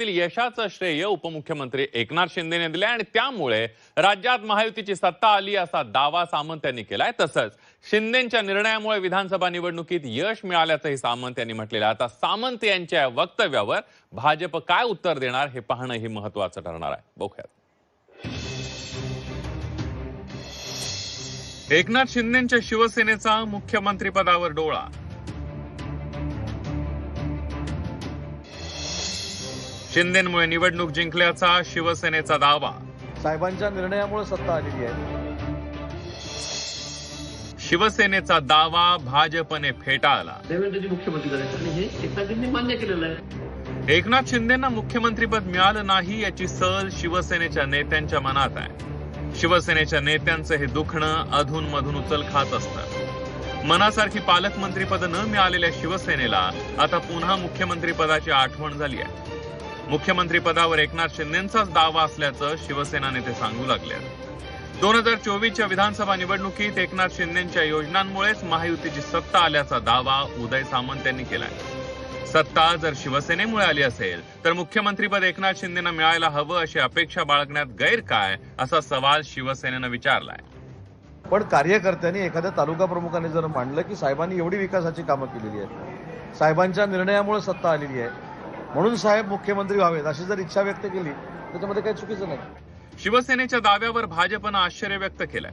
यशाचं श्रेय उपमुख्यमंत्री एकनाथ शिंदेने दिले आणि त्यामुळे राज्यात महायुतीची सत्ता आली असा दावा सामंत यांनी केलाय. तसंच शिंदेच्या निर्णयामुळे विधानसभा निवडणुकीत यश मिळाल्याचंही सामंत यांनी म्हटलेलं आता सामंत यांच्या वक्तव्यावर भाजप काय उत्तर देणार हे पाहणं हे महत्वाचं ठरणार आहे. बघूयात. एकनाथ शिंदेच्या शिवसेनेचा मुख्यमंत्रीपदावर डोळा शिंदेमुळे निवडणूक जिंकल्याचा शिवसेनेचा दावा. साहेबांच्या निर्णयामुळे सत्ता आलेली आहे. शिवसेनेचा दावा भाजपने फेटाळला. देवेंद्रजी मुख्यमंत्री हे मान्य केलेलं आहे. एकनाथ शिंदेना मुख्यमंत्रीपद मिळालं नाही याची सल शिवसेनेच्या नेत्यांच्या मनात आहे. शिवसेनेच्या नेत्यांचं हे दुखणं अधून मधून उचल खात असतं. मनासारखी पालकमंत्रीपद न मिळालेल्या शिवसेनेला आता पुन्हा मुख्यमंत्रीपदाची आठवण झाली आहे. मुख्यमंत्रीपदावर एकनाथ शिंदेचाच दावा असल्याचं शिवसेना नेते सांगू लागले. दोन हजार चोवीसच्या विधानसभा निवडणुकीत एकनाथ शिंदेच्या योजनांमुळेच महायुतीची सत्ता आल्याचा दावा उदय सामंत यांनी केलाय. सत्ता जर शिवसेनेमुळे आली असेल तर मुख्यमंत्रीपद एकनाथ शिंदेना मिळायला हवं अशी अपेक्षा बाळगण्यात गैर काय असा सवाल शिवसेनेनं विचारलाय. पण कार्यकर्त्यांनी एखाद्या तालुका प्रमुखाने जर मांडलं की साहेबांनी एवढी विकासाची कामं केलेली आहेत. साहेबांच्या निर्णयामुळे सत्ता आलेली आहे. म्हणून साहेब मुख्यमंत्री व्हावेत अशी जर इच्छा व्यक्त केली त्याच्यामध्ये काही चुकीचं नाही. शिवसेनेच्या दाव्यावर भाजपनं आश्चर्य व्यक्त केलंय.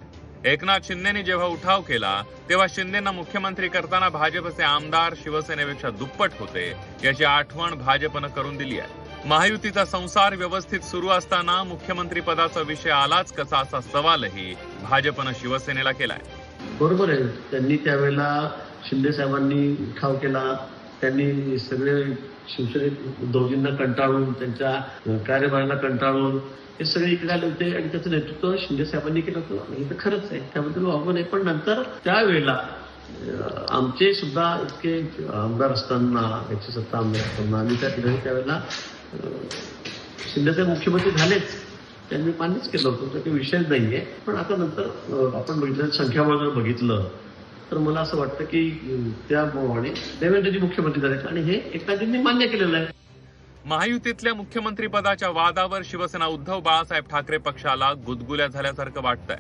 एकनाथ शिंदेनी जेव्हा उठाव केला तेव्हा शिंदेना मुख्यमंत्री करताना भाजपचे आमदार शिवसेनेपेक्षा दुप्पट होते याची आठवण भाजपनं करून दिली आहे. महायुतीचा संसार व्यवस्थित सुरू असताना मुख्यमंत्री पदाचा विषय आलाच कसा असा सवालही भाजपनं शिवसेनेला केलाय. बरोबर आहे. त्यांनी त्यावेळेला शिंदे साहेबांनी उठाव केला त्यांनी सगळे शिवसेनेत उद्धवजींना कंटाळून त्यांच्या कार्यभारांना कंटाळून हे सगळे इकडे आले होते आणि त्याचं नेतृत्व शिंदे साहेबांनी केलं होतं. हे तर खरंच आहे. त्याबद्दल वावगं नाही पण नंतर त्यावेळेला आमचे सुद्धा इतके आमदार असताना एकशे सत्ता आमदार असताना आम्ही त्या ठिकाणी त्यावेळेला अं, शिंदेसाहेब मुख्यमंत्री झालेच. त्यांनी मान्यच केलं होतं. तर काही विषयच नाहीये. पण आता नंतर आपण बघितलं संख्याबळ जर बघितलं. तर मला असं वाटतं की अं, त्याप्रमाणे देवेंद्रजी मुख्यमंत्री झाले आणि हे एकनाथजींनी मान्य केलेलं आहे. महायुतीतल्या मुख्यमंत्री पदाच्या वादावर शिवसेना उद्धव बाळासाहेब ठाकरे पक्षाला गुदगुल्या झाल्यासारखं वाटतंय.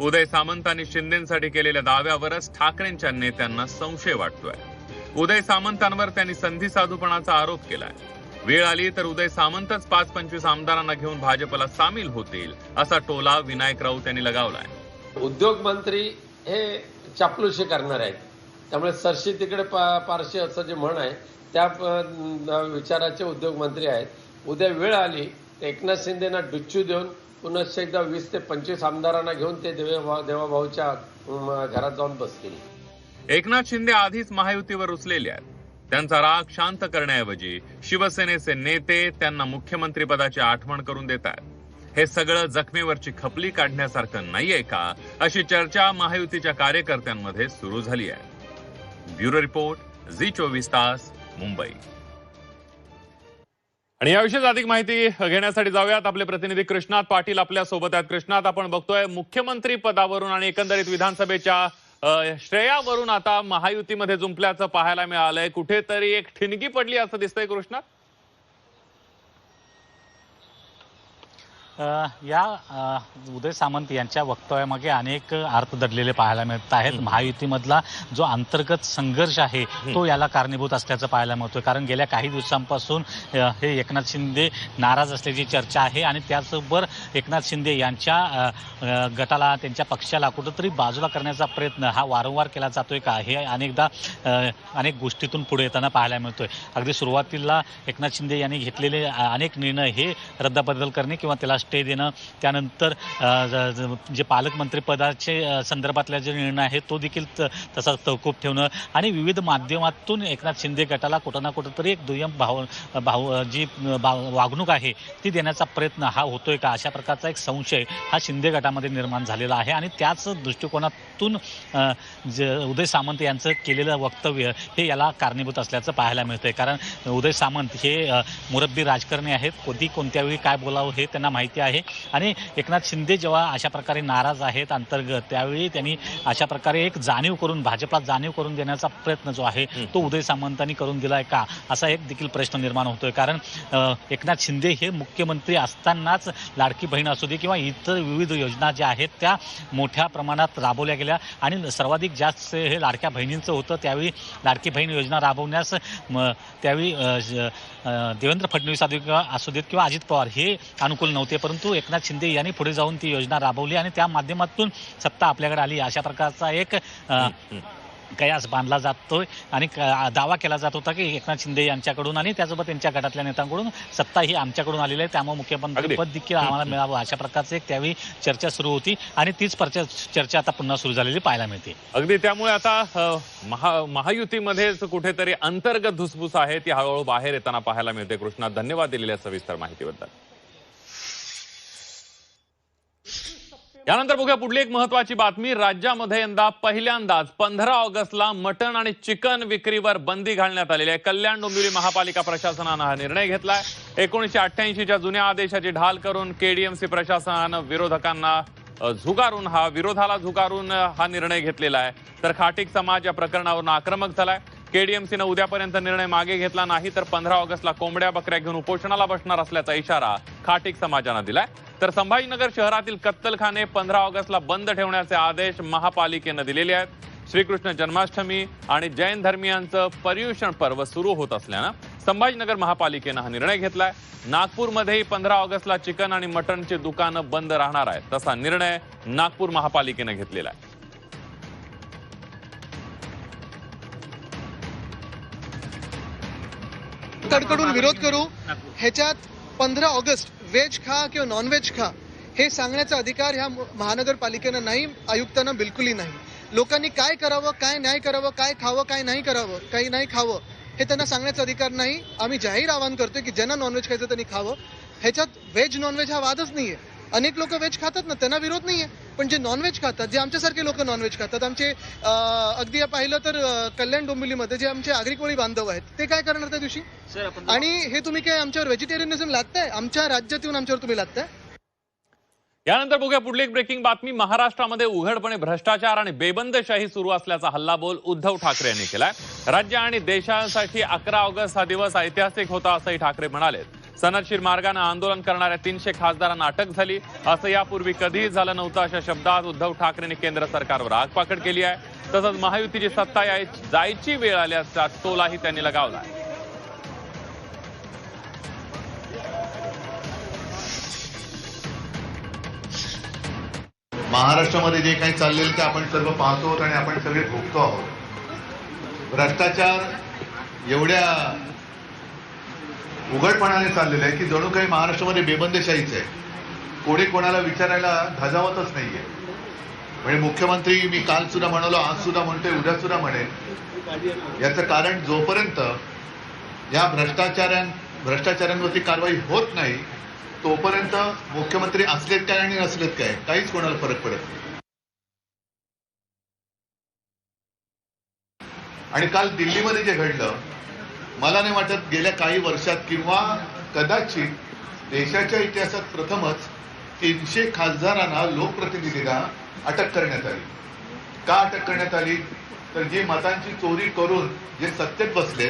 उदय सामंतांनी शिंदेसाठी केलेल्या दाव्यावरच ठाकरेंच्या नेत्यांना संशय वाटतोय. उदय सामंतांवर त्यांनी संधी साधूपणाचा आरोप केलाय. वेळ आली तर उदय सामंतच पाच पंचवीस आमदारांना घेऊन भाजपला सामील होतील असा टोला विनायक राऊत यांनी लगावलाय. उद्योग मंत्री हे चापलुशी करणार आहेत. त्यामुळे सरशी तिकडे पा पारशी असं जे म्हण आहे त्या विचाराचे उद्योगमंत्री आहेत. उद्या वेळ आली तर एकनाथ शिंदेना डुच्चू देऊन पुन्हा एकदा वीस ते पंचवीस आमदारांना घेऊन ते देवा देवाभाऊच्या घरात जाऊन बसतील. एकनाथ शिंदे आधीच महायुतीवर रुचलेले आहेत. त्यांचा राग शांत करण्याऐवजी शिवसेनेचे नेते त्यांना मुख्यमंत्रीपदाची आठवण करून देत आहेत. हे सगळं जखमेवरची खपली काढण्यासारखं नाहीये का? अशी चर्चा महायुतीच्या कार्यकर्त्यांमध्ये सुरू झाली आहे. ब्युरो रिपोर्ट झी चोवीस तास मुंबई. आणि याविषयीच अधिक माहिती घेण्यासाठी जाऊयात. आपले प्रतिनिधी कृष्णात पाटील आपल्यासोबत आहेत. कृष्णात आपण बघतोय मुख्यमंत्री पदावरून आणि एकंदरीत विधानसभेच्या श्रेयावरून आता महायुतीमध्ये जुंपल्याचं पाहायला मिळालंय. कुठेतरी एक ठिणगी पडली असं दिसतंय कृष्णात? या उदय सामंत यांच्या वक्तव्यामागे अनेक अर्थ दडलेले पाहायला मिळत आहेत. महायुतीमधला जो अंतर्गत संघर्ष आहे तो याला कारणीभूत असल्याचं पाहायला मिळतोय. कारण गेल्या काही दिवसांपासून हे एकनाथ शिंदे नाराज असल्याची चर्चा आहे आणि त्याचबरोबर एकनाथ शिंदे यांच्या गटाला त्यांच्या पक्षाला कुठंतरी बाजूला करण्याचा प्रयत्न हा वारंवार केला जातोय का? हे अनेकदा अनेक गोष्टीतून पुढे येताना पाहायला मिळतोय. अगदी सुरुवातीला एकनाथ शिंदे यांनी घेतलेले अनेक निर्णय हे रद्दबदल करणे किंवा त्याला स्टे देणं त्यानंतर ज- जे पालकमंत्री पदाचे संदर्भातला जे निर्णय आहे तो देखील त- तसाच तहकूब ठेवणं आणि विविध माध्यमातून एकनाथ शिंदे गटाला कुठं ना कुठंतरी एक दुय्यम भाव भाव जी बा- वागणूक आहे ती देण्याचा प्रयत्न हा होतोय का? अशा प्रकारचा एक संशय हा शिंदे गटामध्ये निर्माण झालेला आहे आणि त्याच दृष्टिकोनातून ज- उदय सामंत यांचं केलेलं वक्तव्य हे याला कारणीभूत असल्याचं पाहायला मिळतंय. कारण उदय सामंत हे मुरब्बी राजकारणी आहेत. कधी कोणत्या वेळी काय बोलावं हे त्यांना माहिती व्यक्ती आहे. आणि एकनाथ शिंदे जेव्हा अशा प्रकारे नाराज आहेत अंतर्गत त्यावेळी त्यांनी अशा प्रकारे एक जाणीव करून भाजपला जाणीव करून देण्याचा प्रयत्न जो आहे तो उदय सामंतांनी करून दिलाय का? असा एक देखील प्रश्न निर्माण होतोय. कारण एकनाथ शिंदे हे मुख्यमंत्री असतानाच लाडकी बहीण असू दे किंवा इतर विविध योजना ज्या आहेत त्या मोठ्या प्रमाणात राबवल्या गेल्या. आणि सर्वाधिक जास्त हे लाडक्या बहिणींचं होतं. त्यावेळी लाडकी बहीण योजना राबवण्यास म, त्यावेळी देवेंद्र फडणवीस असू देत किंवा अजित पवार हे अनुकूल नव्हते. परंतु एकनाथ शिंदे यांनी पुढे जाऊन ती योजना राबवली आणि त्या माध्यमातून सत्ता आपल्याकडे आली. अशा प्रकारचा एक कयास बांधला जातोय आणि दावा केला जात होता की एकनाथ शिंदे यांच्याकडून आणि त्यासोबत त्यांच्या गटातल्या नेत्यांकडून सत्ता ही आमच्याकडून आलेली आहे. त्यामुळे मुख्यमंत्री पद देखील आम्हाला मिळावं. अशा प्रकारची एक त्यावेळी चर्चा सुरू होती आणि तीच परचा- चर्चा आता पुन्हा सुरू झालेली पाहायला मिळते. अगदी. त्यामुळे आता महा महायुतीमध्येच कुठेतरी अंतर्गत धुसफूस आहे. ती हळूहळू बाहेर येताना पाहायला मिळते. कृष्णा धन्यवाद दिलेल्या सविस्तर माहितीबद्दल. यानंतर बघूया पुढली एक महत्वाची बातमी. राज्यामध्ये यंदा पहिल्यांदाच पंधरा ऑगस्टला मटण आणि चिकन विक्रीवर बंदी घालण्यात आलेली आहे. कल्याण डोंबिवली महापालिका प्रशासनानं हा निर्णय घेतलाय. एकोणीशे अठ्ठ्याऐंशीच्या जुन्या आदेशाची ढाल करून केडीएमसी प्रशासनानं विरोधकांना झुगारून हा विरोधाला झुगारून हा निर्णय घेतलेला आहे. तर खाटिक समाज या प्रकरणावरून आक्रमक झालाय. केडीएमसीनं उद्यापर्यंत निर्णय मागे घेतला नाही तर पंधरा ऑगस्टला कोंबड्या बकऱ्या घेऊन उपोषणाला बसणार असल्याचा इशारा खाटिक समाजानं दिलाय. तर संभाजीनगर शहरातील कत्तलखाने पंधरा ऑगस्टला बंद ठेवण्याचे आदेश महापालिकेनं दिलेले आहेत. श्रीकृष्ण जन्माष्टमी आणि जैन धर्मियांचं पर्युषण पर्व सुरू होत असल्यानं संभाजीनगर महापालिकेनं हा निर्णय घेतलाय. नागपूरमध्येही पंधरा ऑगस्टला चिकन आणि मटणची दुकानं बंद राहणार आहेत तसा निर्णय नागपूर महापालिकेनं घेतलेला आहे. कडकडून विरोध करू ह्याच्यात पंधरा ऑगस्ट व्हेज खा किंवा नॉन व्हेज खा हे सांगण्याचा अधिकार ह्या महानगरपालिकेनं नाही आयुक्तांना बिलकुलही नाही. लोकांनी काय करावं काय नाही करावं काय खावं काय नाही करावं काही नाही खावं हे त्यांना सांगण्याचा अधिकार नाही. आम्ही जाहीर आवाहन करतोय की ज्यांना नॉनव्हेज खायचं त्यांनी खावं. ह्याच्यात व्हेज नॉनव्हेज हा वादच नाहीये. अनेक लोक व्हेज खातात ना त्यांना विरोध नाहीये. पण जे नॉनव्हेज खातात जे आमच्यासारखे लोक नॉनव्हेज खातात आमचे अगदी पाहिलं तर कल्याण डोंबिवलीमध्ये जे आमचे आगरी कोळी बांधव आहेत ते काय करणार त्या दिवशी? आणि हे तुम्ही काय आमच्यावर व्हेजिटेरियनिझम लादताय? आमच्या राज्यात येऊन आमच्यावर तुम्ही लादताय? यानंतर बघूया पुढली एक ब्रेकिंग बातमी. महाराष्ट्रामध्ये उघडपणे भ्रष्टाचार आणि बेबंदशाही सुरू असल्याचा हल्लाबोल उद्धव ठाकरे यांनी केलाय. राज्य आणि देशासाठी अकरा ऑगस्ट हा दिवस ऐतिहासिक होता असंही ठाकरे म्हणाले सनदशीर मार्गानं आंदोलन करणाऱ्या तीनशे खासदारांना अटक झाली. असं यापूर्वी कधीही झालं नव्हतं अशा शब्दात उद्धव ठाकरेंनी केंद्र सरकारवर आगपाकड केली आहे. तसंच महायुतीची सत्ता याय- जायची वेळ आल्याचा टोलाही त्यांनी लगावला महाराष्ट्रामध्ये जे काही चाललेलं ते आपण सर्व पाहतो आहोत आणि आपण सगळे भोगतो आहोत. भ्रष्टाचार एवढ्या उघडपणाने चाललेलं आहे की जणू काही महाराष्ट्रामध्ये बेबंदशाहीच आहे कोणी कोणाला विचारायला धजावतच नाहीये. म्हणजे मुख्यमंत्री मी काल सुद्धा म्हणालो आज सुद्धा म्हणतोय उद्या सुद्धा म्हणेन. याचं कारण जोपर्यंत या भ्रष्टाचारां भ्रष्टाचारांवरती कारवाई होत नाही तोपर्यंत मुख्यमंत्री असलेत काय आणि नसलेत काय काहीच कोणाला फरक पडत नाही. आणि काल दिल्लीमध्ये जे घडलं मला नाही वाटत गेल्या काही वर्षात किंवा कदाचित देशाच्या इतिहासात प्रथमच तीनशे खासदारांना लोकप्रतिनिधींना अटक करण्यात आली. का अटक करण्यात आली? तर जी मतांची चोरी करून जे सत्तेत बसले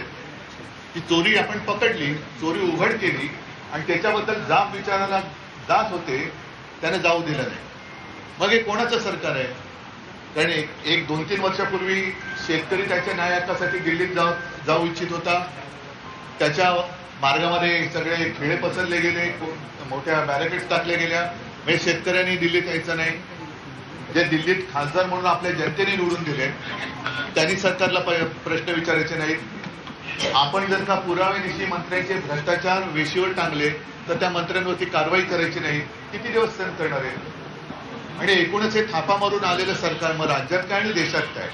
ती चोरी आपण पकडली चोरी उघड केली आणि त्याच्याबद्दल जाब विचारायला जात होते त्याने जाऊ दिलं नाही. मग हे कोणाचं सरकार आहे? कारण एक एक दोन तीन वर्षापूर्वी शेतकरी त्याच्या न्याय हक्कासाठी दिल्लीत जाऊ जाऊ इच्छित होता. त्याच्या मार्गामध्ये सगळे खिळे पसरले गेले मोठ्या बॅरिकेड्स टाकल्या गेल्या. म्हणजे शेतकऱ्यांनी दिल्लीत यायचं नाही. जे दिल्लीत खासदार म्हणून आपल्या जनतेने निवडून दिले त्यांनी सरकारला प्रश्न विचारायचे नाहीत. आपण जर का पुराव्यानिशी मंत्र्यांचे भ्रष्टाचार वेशीवर टांगले तर त्या मंत्र्यांवरती कारवाई करायची नाही. किती दिवस सहन करणार आहे? आणि एकूणच हे थापा मारून आलेलं सरकार मग राज्यात काय आणि देशात काय?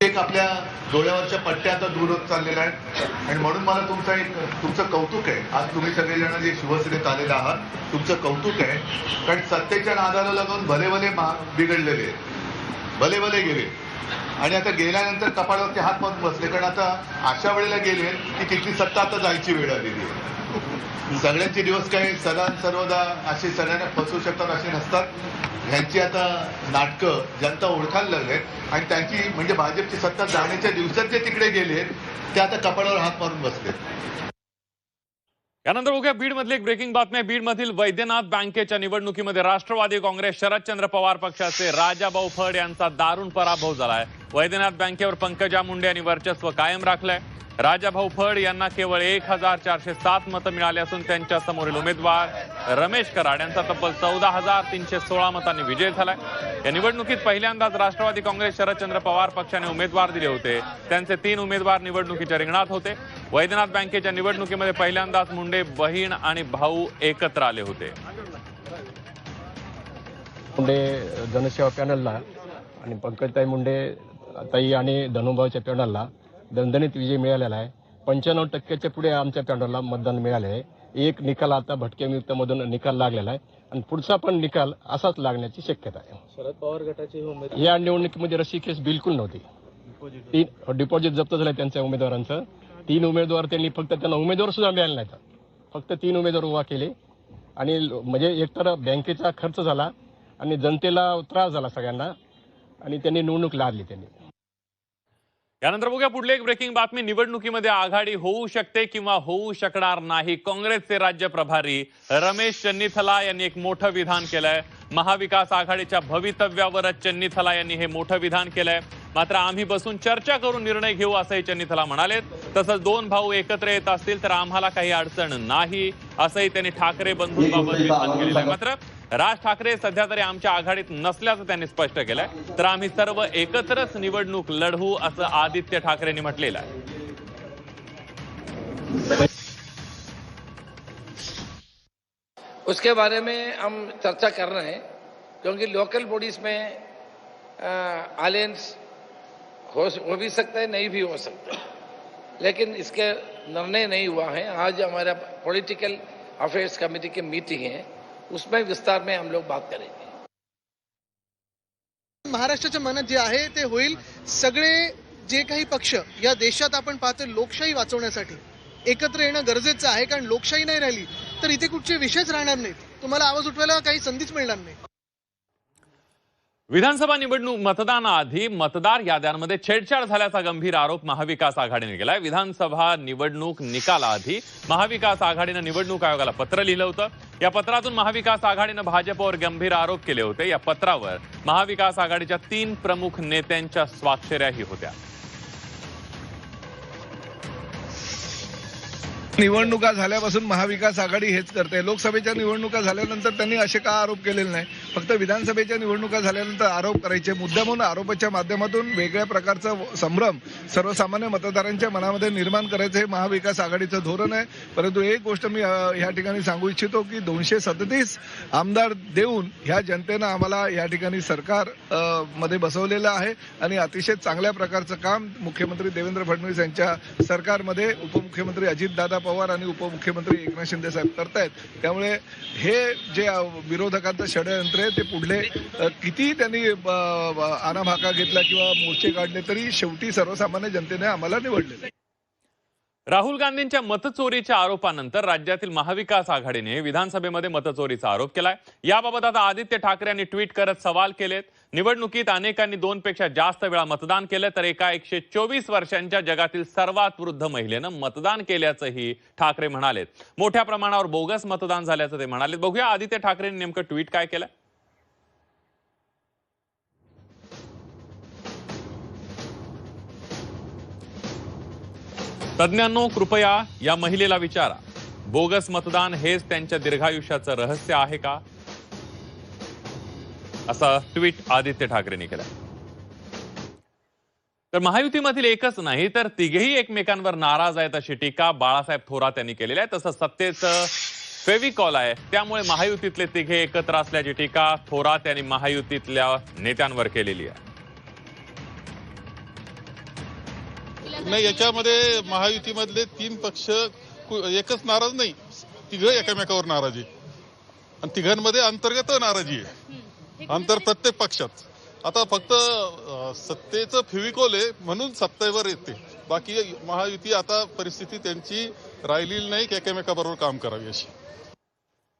एक आपल्या डोळ्यावरच्या पट्ट्या आता दूर होत चाललेल्या आहेत. आणि म्हणून मला तुमचा एक तुमचं कौतुक आहे. आज तुम्ही सगळेजण जे शिवसेनेत आलेले आहात तुमचं कौतुक आहे. कारण सत्तेच्या नादाला लागून भले भले बिघडलेले आहेत. भले भले गेले. आणि आता गेल्यानंतर कपाळावरती हात मारून बसले. कारण आता अशा वेळेला गेले की तिथली सत्ता आता जायची वेळ आलेली आहे. सगळ्यांचे दिवस काही सदा सर्वदा असे सगळ्यांना फसवू शकतात असे नसतात. ह्यांची आता नाटकं जनता ओळखायला लागलेत आणि त्यांची म्हणजे भाजपची सत्ता जाण्याच्या दिवसात जे तिकडे गेले ते आता कपाळावर हात मारून बसलेत. यानंतर बघूया बीडमधली एक ब्रेकिंग बातमी बीड बीडमधील वैद्यनाथ बँकेच्या निवडणुकीमध्ये राष्ट्रवादी काँग्रेस शरदचंद्र पवार पक्षाचे राजाभाऊ फड यांचा दारुण पराभव झालाय. वैद्यनाथ बँकेवर पंकजा मुंडे यांनी वर्चस्व कायम राखलंय. राजाभाऊ फड यांना केवळ एक हजार चारशे सात मतं मिळाली असून त्यांच्या समोरील उमेदवार रमेश कराड यांचा तब्बल चौदा हजार तीनशे सोळा मतांनी विजय झालाय. या निवडणुकीत पहिल्यांदाच राष्ट्रवादी काँग्रेस शरदचंद्र पवार पक्षाने उमेदवार दिले होते. त्यांचे तीन उमेदवार निवडणुकीच्या रिंगणात होते. वैद्यनाथ बँकेच्या निवडणुकीमध्ये पहिल्यांदाच मुंडे बहीण आणि भाऊ एकत्र आले होते. मुंडे जनसेवा पॅनलला आणि पंकजताई मुंडे ताई आणि धनुभाऊच्या पॅनलला दणदणीत विजय मिळालेला आहे. पंच्याण्णव टक्क्याच्या पुढे आमच्या पॅनलला मतदान मिळाले आहे. एक निकाल आता भटक्यामुक्तमधून निकाल लागलेला आहे आणि पुढचा पण निकाल असाच लागण्याची शक्यता आहे. शरद पवार गटाचे या निवडणुकीमध्ये रशी केस बिलकुल नव्हती. तीन डिपॉझिट जप्त झालं त्यांच्या उमेदवारांचं. तीन उमेदवार त्यांनी फक्त त्यांना उमेदवार सुद्धा मिळाले नाहीत. फक्त तीन उमेदवार उभा केले. आणि म्हणजे एकतर बँकेचा खर्च झाला आणि जनतेला त्रास झाला सगळ्यांना. आणि त्यांनी निवडणूक लादली त्यांनी. यानंतर बघूया पुढली एक ब्रेकिंग बातमी. निवडणुकीमध्ये आघाडी होऊ शकते किंवा होऊ शकणार नाही? काँग्रेसचे राज्य प्रभारी रमेश चन्नीथला यांनी एक मोठं विधान केलंय. महाविकास आघाडीच्या भवितव्यावरच चन्नीथला यांनी हे मोठं विधान केलंय. मात्र आम्ही बसून चर्चा करून निर्णय घेऊ असंही चन्नीथला म्हणालेत. तसंच दोन भाऊ एकत्र येत असतील तर आम्हाला काही अडचण नाही असंही त्यांनी ठाकरे बंधूंबाबत विधान केलेलं आहे. मात्र राज ठाकरे सध्या तरी आमच्या आघाडीत नसल्याचं त्यांनी स्पष्ट केलंय. तर आम्ही सर्व एकत्रच निवडणूक लढवू असं आदित्य ठाकरेंनी म्हटलेलं आहे. उसके बारे में हम चर्चा कर रहे हैं, क्योंकि लोकल बॉडीज में अलायंस हो हो भी सकता है, नहीं भी हो सकता है। लेकिन इसके निर्णय नहीं हुआ है। आज हमारा पॉलिटिकल अफेयर्स कमेटी की मीटिंग है। उसमें विस्तार में हम लोग बात करेंगे। महाराष्ट्राच्या मनात जे आहे ते होईल सगळे जे काही पक्ष या देशात आपण पाहतो लोकशाही वाचवण्यासाठी एकत्र येणं गरजेचं आहे कारण लोकशाही नाही राहिली तर इथे कुठचे विषयच राहणार नाहीत. तुम्हाला आवाज उठवायला काही संधीच मिळणार नाही. विधानसभा निवडणूक मतदानाआधी मतदार याद्यांमध्ये छेडछाड झाल्याचा गंभीर आरोप महाविकास आघाडीने केलाय. विधानसभा निवडणूक निकालाआधी महाविकास आघाडीनं निवडणूक आयोगाला पत्र लिहिलं होतं. या पत्रातून महाविकास आघाडीनं भाजपवर गंभीर आरोप केले होते. या पत्रावर महाविकास आघाडीच्या तीन प्रमुख नेत्यांच्या स्वाक्षऱ्याही होत्या. निवडणुका झाल्यापासून महाविकास आघाडी हेच करते. लोकसभेच्या निवडणुका झाल्यानंतर त्यांनी असे का आरोप केलेले नाही फक्त विधानसभेच्या निवडणुका झाल्यानंतर आरोप करायचे. मुद्दामून आरोपाच्या माध्यमातून वेगळ्या प्रकारचं संभ्रम सर्वसामान्य मतदारांच्या मनामध्ये निर्माण करायचं हे महाविकास आघाडीचं धोरण आहे. परंतु एक गोष्ट मी या ठिकाणी सांगू इच्छितो की दोनशे सदतीस आमदार देऊन ह्या जनतेनं आम्हाला या ठिकाणी सरकारमध्ये बसवलेलं आहे. आणि अतिशय चांगल्या प्रकारचं काम मुख्यमंत्री देवेंद्र फडणवीस यांच्या सरकारमध्ये उपमुख्यमंत्री अजितदादा पवार आणि उपमुख्यमंत्री एकनाथ शिंदे साहेब करतायत. त्यामुळे हे जे विरोधकांचं षडयंत्र आहे ते पुढले किती त्यांनी आनाभाका घेतला किंवा मोर्चे काढले तरी शेवटी सर्वसामान्य जनतेने आम्हाला निवडलेलं आहे. राहुल गांधींच्या मतचोरीच्या आरोपानंतर राज्यातील महाविकास आघाडीने विधानसभेमध्ये मतचोरीचा आरोप केलाय. याबाबत आता आदित्य ठाकरे यांनी ट्विट करत सवाल केलेत. निवडणुकीत अनेकांनी दोन पेक्षा जास्त वेळा मतदान केलं तर एका एकशे चोवीस वर्षांच्या जगातील सर्वात वृद्ध महिलेनं मतदान केल्याचंही ठाकरे म्हणालेत. मोठ्या प्रमाणावर बोगस मतदान झाल्याचं ते म्हणाले बघूया आदित्य ठाकरेंनी नेमकं ट्विट काय केलं? तज्ज्ञांनो कृपया या महिलेला विचारा. बोगस मतदान हेच त्यांच्या दीर्घायुष्याचं रहस्य आहे का? असं ट्विट आदित्य ठाकरेंनी केलं. तर महायुतीमधील एकच नाही तर तिघेही एकमेकांवर नाराज आहेत अशी टीका बाळासाहेब थोरात यांनी केलेली आहे. तसं सत्तेचं फेविकॉल आहे त्यामुळे महायुतीतले तिघे एकत्र असल्याची टीका थोरात यांनी महायुतीतल्या नेत्यांवर केलेली आहे. नाही याच्यामध्ये महायुतीमधले तीन पक्ष कु- एकच नाराज नाही. तिघं एकमेकावर नाराज आहे. आणि तिघांमध्ये अंतर्गत नाराजी आहे. अंतर प्रत्येक पक्षात. आता फक्त सत्तेचं फेविकॉल आहे म्हणून सत्तेवर येते. बाकी महायुती आता परिस्थिती त्यांची राहिलेली नाही की एकमेकाबरोबर काम करावी अशी.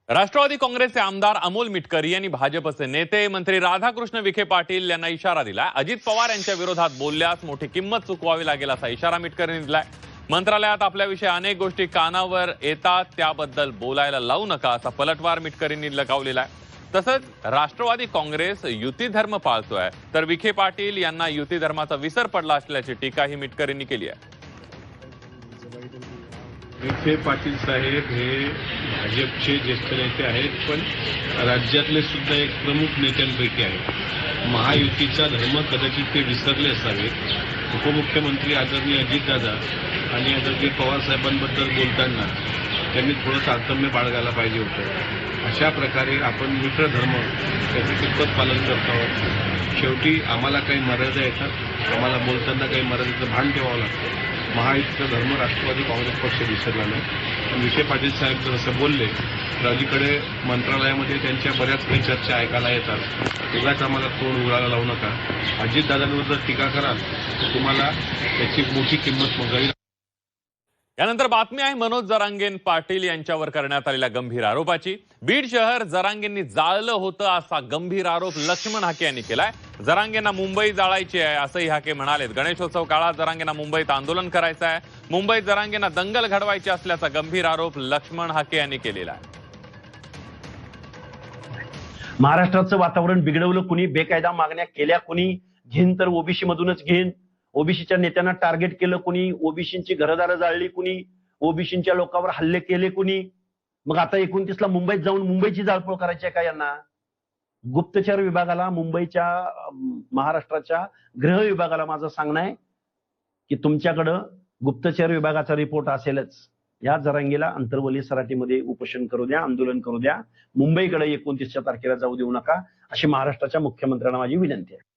राष्ट्रवादी काँग्रेसचे आमदार अमोल मिटकरी यांनी भाजपचे नेते मंत्री राधाकृष्ण विखे पाटील यांना इशारा दिला अजित पवार यांच्या विरोधात बोलल्यास मोठी किंमत चुकवावी लागेल असा इशारा मिटकरींनी दिलाय. मंत्रालयात आपल्याविषयी अनेक गोष्टी कानावर येतात त्याबद्दल बोलायला लावू नका असा पलटवार मिटकरींनी लगावलेला आहे. तसंच राष्ट्रवादी काँग्रेस युती धर्म पाळतोय. तर विखे पाटील यांना युती धर्माचा विसर पडला असल्याची टीकाही मिटकरींनी केली आहे. विखे पाटील साहेब हे भाजपचे ज्येष्ठ नेते आहेत पण राज्यातले सुद्धा एक प्रमुख नेत्यांपैकी आहेत. महायुतीचा धर्म कदाचित ते विसरले असावेत उपमुख्यमंत्री आदरणीय अजितदादा आणि आदरणीय पवार साहेबांबद्दल बोलताना त्यांनी थोडं तारतम्य बाळगायला पाहिजे होतं. अशा प्रकारे आपण मित्र धर्म त्याचं कितपत पालन करत आहोत. शेवटी आम्हाला काही मर्यादा येतात. आम्हाला बोलताना काही मर्यादेचं भान ठेवावं लागतं. महायुतीचा धर्म राष्ट्रवादी काँग्रेस पक्ष विसरला नाही. पण विखे पाटील साहेब जर असं बोलले तर अलीकडे मंत्रालयामध्ये त्यांच्या बऱ्याच काही चर्चा ऐकायला येतात. उगाच आम्हाला तोंड उघडायला लावू नका. अजितदादांवर जर टीका कराल तर तुम्हाला त्याची मोठी किंमत मोजावी यानंतर बातमी आहे मनोज जरांगेन पाटील यांच्यावर करण्यात आलेल्या गंभीर आरोपाची. बीड शहर जरांगेंनी जाळलं होतं असा गंभीर आरोप लक्ष्मण हाके यांनी केलाय. जरांगेंना मुंबई जाळायची आहे असंही हाके म्हणालेत. गणेशोत्सव काळात जरांगेंना मुंबईत आंदोलन करायचं आहे. मुंबईत जरांगेंना दंगल घडवायची असल्याचा गंभीर आरोप लक्ष्मण हाके यांनी केलेला आहे. महाराष्ट्राचं वातावरण बिघडवलं कुणी? बेकायदा मागण्या केल्या कुणी? घेईन तर ओबीसी मधूनच घेईन. ओबीसीच्या नेत्यांना टार्गेट केलं कुणी? ओबीसीची घरदारं जाळली कुणी? ओबीसीच्या लोकांवर हल्ले केले कुणी? मग आता एकोणतीसला मुंबईत जाऊन मुंबईची जाळपोळ करायची आहे का यांना? गुप्तचर विभागाला मुंबईच्या महाराष्ट्राच्या गृह विभागाला माझं सांगणं आहे की तुमच्याकडं गुप्तचर विभागाचा रिपोर्ट असेलच. या जरांगीला अंतर्वली सराटीमध्ये उपोषण करू द्या आंदोलन करू द्या. मुंबईकडे एकोणतीसच्या तारखेला जाऊ देऊ नका. अशी महाराष्ट्राच्या मुख्यमंत्र्यांना माझी विनंती आहे.